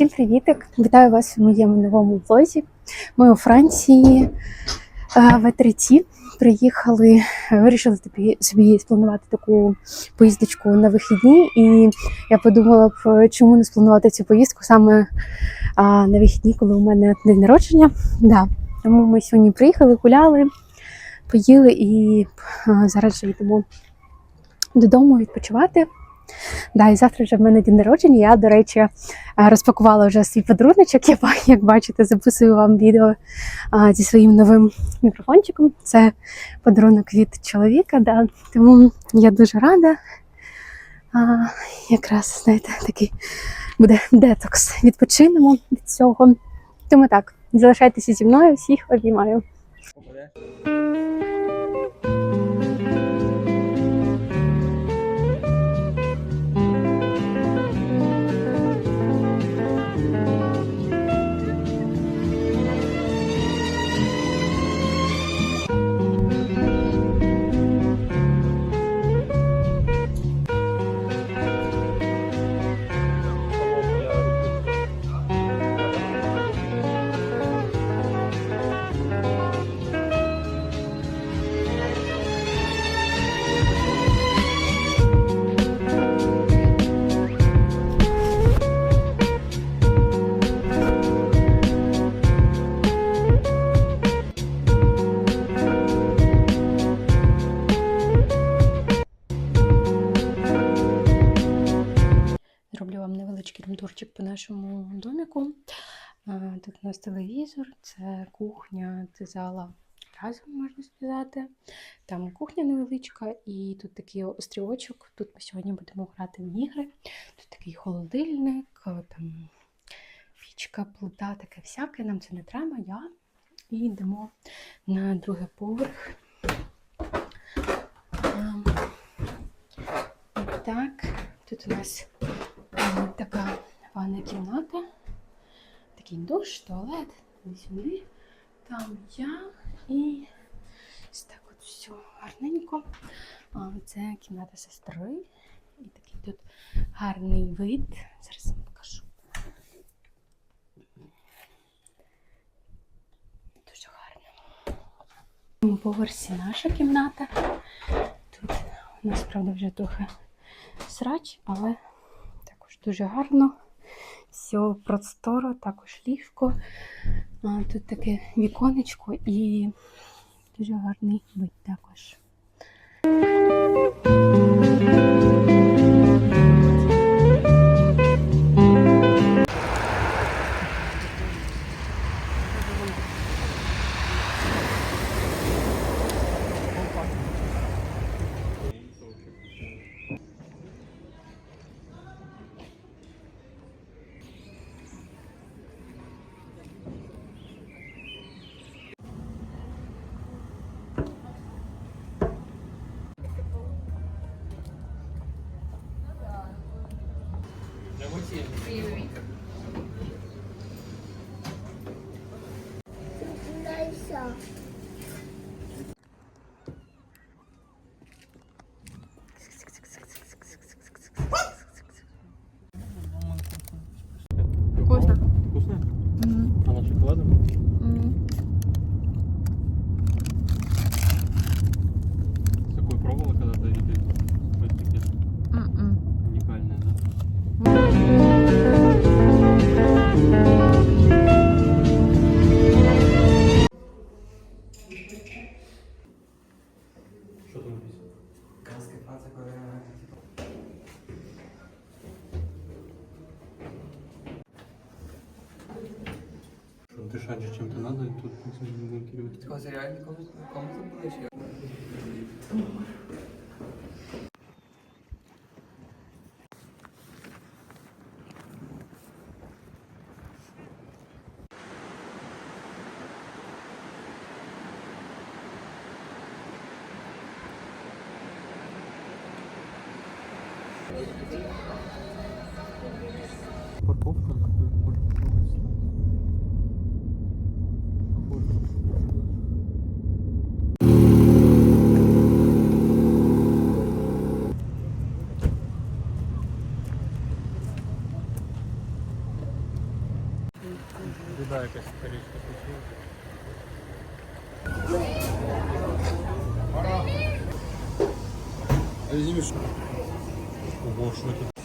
Всім привітик! Вітаю вас в моєму новому влозі. Ми у Франції е, в Етреті приїхали, вирішили собі спланувати таку поїздочку на вихідні. І я подумала б, чому не спланувати цю поїздку саме на вихідні, коли у мене день народження. Да. Тому ми сьогодні приїхали, гуляли, поїли і е, зараз вже йдемо додому відпочивати. Да, і завтра вже в мене день народження. Я, до речі, е, розпакувала вже свій подаруночок. Я, як бачите, записую вам відео а, зі своїм новим мікрофончиком. Це подарунок від чоловіка. Да. Тому я дуже рада. А, якраз, знаєте, такий буде детокс. Відпочинемо від цього. Тому так, залишайтеся зі мною, всіх обіймаю. Зроблю вам невеличкий румтурчик по нашому доміку. Е, Тут у нас телевізор, це кухня, це зала разом, можна сказати. Там кухня невеличка, і тут такий острівочок. Тут ми сьогодні будемо грати в ігри. Тут такий холодильник, е, там пічка, плита, таке всяке. Нам це не треба. Я. І йдемо на другий поверх. Ем, Так, тут у нас Ем, така ванна кімната, такий душ, туалет, сюди. Там я і ось так от все гарненько. Це кімната сестри. І такий тут гарний вид. Зараз вам покажу. Дуже гарно. Другому поверсі наша кімната. Тут у нас, правда, вже трохи срач, але дуже гарно. Все просторо, також ліжко. Тут таке віконечко і дуже гарний вид також. Дышать же чем-то надо, и тут не блокировать. Цього серіалі нікому комната была чи? Парковка Біда якась старічка включила. Візьміш. Ого, що?